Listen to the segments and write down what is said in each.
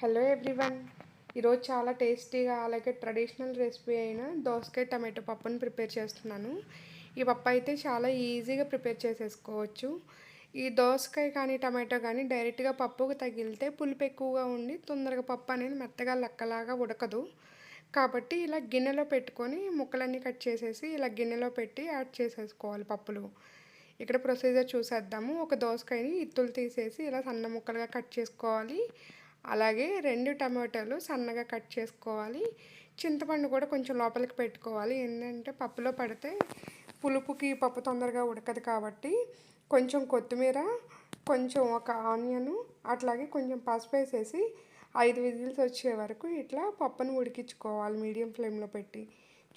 Hello everyone ఈరోజు చాలా టేస్టీగా అలాగే ట్రెడిషనల్ రెసిపీ అయిన దోసకాయ టమాటో పప్పుని ప్రిపేర్ చేస్తున్నాను. ఈ పప్పు అయితే చాలా ఈజీగా ప్రిపేర్ చేసేసుకోవచ్చు. ఈ దోసకాయ కానీ టమాటో కానీ డైరెక్ట్గా పప్పుకు తగిలితే పులుపు ఎక్కువగా ఉండి తొందరగా పప్పు అనేది మెత్తగా లెక్కలాగా ఉడకదు. కాబట్టి ఇలా గిన్నెలో పెట్టుకొని ముక్కలన్నీ కట్ చేసేసి ఇలా గిన్నెలో పెట్టి యాడ్ చేసేసుకోవాలి పప్పులు. ఇక్కడ ప్రొసీజర్ చూసేద్దాము. ఒక దోసకాయని ఇత్తులు తీసేసి ఇలా సన్న ముక్కలుగా కట్ చేసుకోవాలి. అలాగే రెండు టమాటాలు సన్నగా కట్ చేసుకోవాలి. చింతపండు కూడా కొంచెం లోపలికి పెట్టుకోవాలి. ఏంటంటే పప్పులో పడితే పులుపుకి పప్పు తొందరగా ఉడకదు కాబట్టి కొంచెం కొత్తిమీర కొంచెం ఒక ఆనియను అట్లాగే కొంచెం పసుపు వేసేసి ఐదు విజిల్స్ వచ్చే వరకు ఇట్లా పప్పును ఉడికించుకోవాలి మీడియం ఫ్లేమ్లో పెట్టి.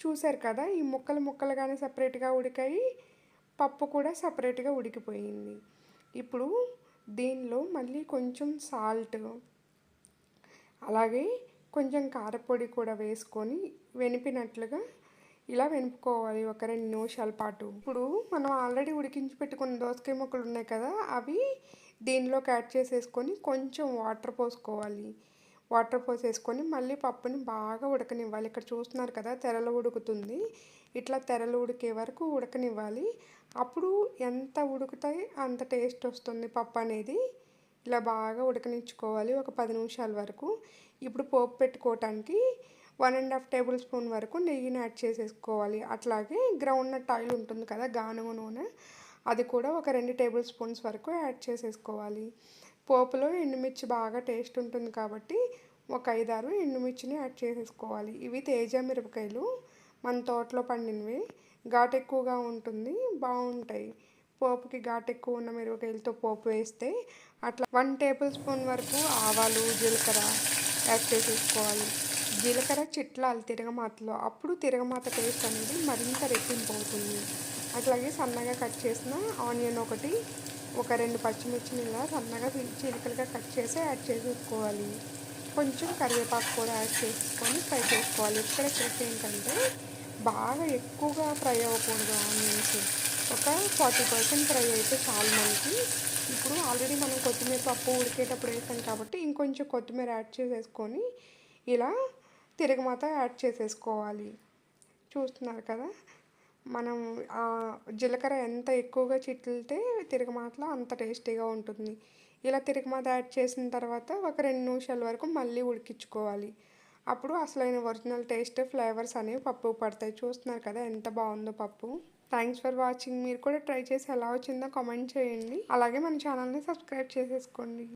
చూశారు కదా ఈ ముక్కలు ముక్కలుగానే సపరేట్గా ఉడికాయి. పప్పు కూడా సపరేట్గా ఉడికిపోయింది. ఇప్పుడు దీనిలో మళ్ళీ కొంచెం సాల్ట్ అలాగే కొంచెం కారపొడి కూడా వేసుకొని వెనిపినట్లుగా ఇలా వెనుపుకోవాలి ఒక రెండు నిమిషాల పాటు. ఇప్పుడు మనం ఆల్రెడీ ఉడికించి పెట్టుకున్న దోసకాయ ముక్కలు ఉన్నాయి కదా అవి దీనిలోకి యాడ్ చేసేసుకొని కొంచెం వాటర్ పోసుకోవాలి. వాటర్ పోసేసుకొని మళ్ళీ పప్పుని బాగా ఉడకనివ్వాలి. ఇక్కడ చూస్తున్నారు కదా తెరలు ఉడుకుతుంది. ఇట్లా తెరలు ఉడికే వరకు ఉడకనివ్వాలి. అప్పుడు ఎంత ఉడుకుతాయి అంత టేస్ట్ వస్తుంది పప్పు అనేది. ఇలా బాగా ఉడకనిచ్చుకోవాలి ఒక పది నిమిషాల వరకు. ఇప్పుడు పోపు పెట్టుకోవటానికి one and half tablespoon వరకు నెయ్యిని యాడ్ చేసేసుకోవాలి. అట్లాగే గ్రౌండ్ నట్ ఆయిల్ ఉంటుంది కదా గానుగ నూనె అది కూడా ఒక రెండు టేబుల్ స్పూన్స్ వరకు యాడ్ చేసేసుకోవాలి. పోపులో ఎండుమిర్చి బాగా టేస్ట్ ఉంటుంది కాబట్టి ఒక ఐదారు ఎండుమిర్చిని యాడ్ చేసేసుకోవాలి. ఇవి తేజ మిరపకాయలు మన తోటలో పండినవి. ఘాటు ఎక్కువగా ఉంటుంది బాగుంటాయి. పోపుకి ఘాటు ఎక్కువ ఉన్న మిరపకాయలతో పోపు వేస్తే అట్లా వన్ టేబుల్ స్పూన్ వరకు ఆవాలు జీలకర్ర యాడ్ చేసేసుకోవాలి. జీలకర్ర చిట్లాలు తిరగమాతలో. అప్పుడు తిరగమాత టేస్ట్ అనేది మరింత రెట్టింపు అవుతుంది అట్లాగే సన్నగా కట్ చేసిన ఆనియన్ ఒకటి ఒక రెండు పచ్చిమిర్చిని ఇలా సన్నగా చిలుకలుగా కట్ చేసి యాడ్ చేసేసుకోవాలి. కొంచెం కరివేపాకు కూడా యాడ్ చేసుకొని ఫ్రై చేసుకోవాలి. ఇక్కడ చేసి ఏంటంటే బాగా ఎక్కువగా ఫ్రై అవ్వకూడదు ఆనియన్స్. ఒక ఫార్టీ పర్సెంట్ ఫ్రై అయితే చాలు మనకి. ఇప్పుడు ఆల్రెడీ మనం కొత్తిమీర పప్పు ఉడికేటప్పుడు వేసాం కాబట్టి ఇంకొంచెం కొత్తిమీర యాడ్ చేసేసుకొని ఇలా తిరగమాత యాడ్ చేసేసుకోవాలి. చూస్తున్నారు కదా? మనం జీలకర్ర ఎంత ఎక్కువగా చిట్లితే తిరగమాతలో అంత టేస్టీగా ఉంటుంది. ఇలా తిరగమాత యాడ్ చేసిన తర్వాత ఒక రెండు నిమిషాల వరకు మళ్ళీ ఉడికించుకోవాలి. అప్పుడు అసలైన ఒరిజినల్ టేస్ట్ ఫ్లేవర్స్ అనేవి పప్పు పడతాయి. చూస్తున్నారు కదా ఎంత బాగుందో పప్పు. థ్యాంక్స్ ఫర్ వాచింగ్ మీరు కూడా ట్రై చేసి ఎలా వచ్చిందో కామెంట్ చేయండి. అలాగే మన ఛానల్ని సబ్స్క్రైబ్ చేసేసుకోండి.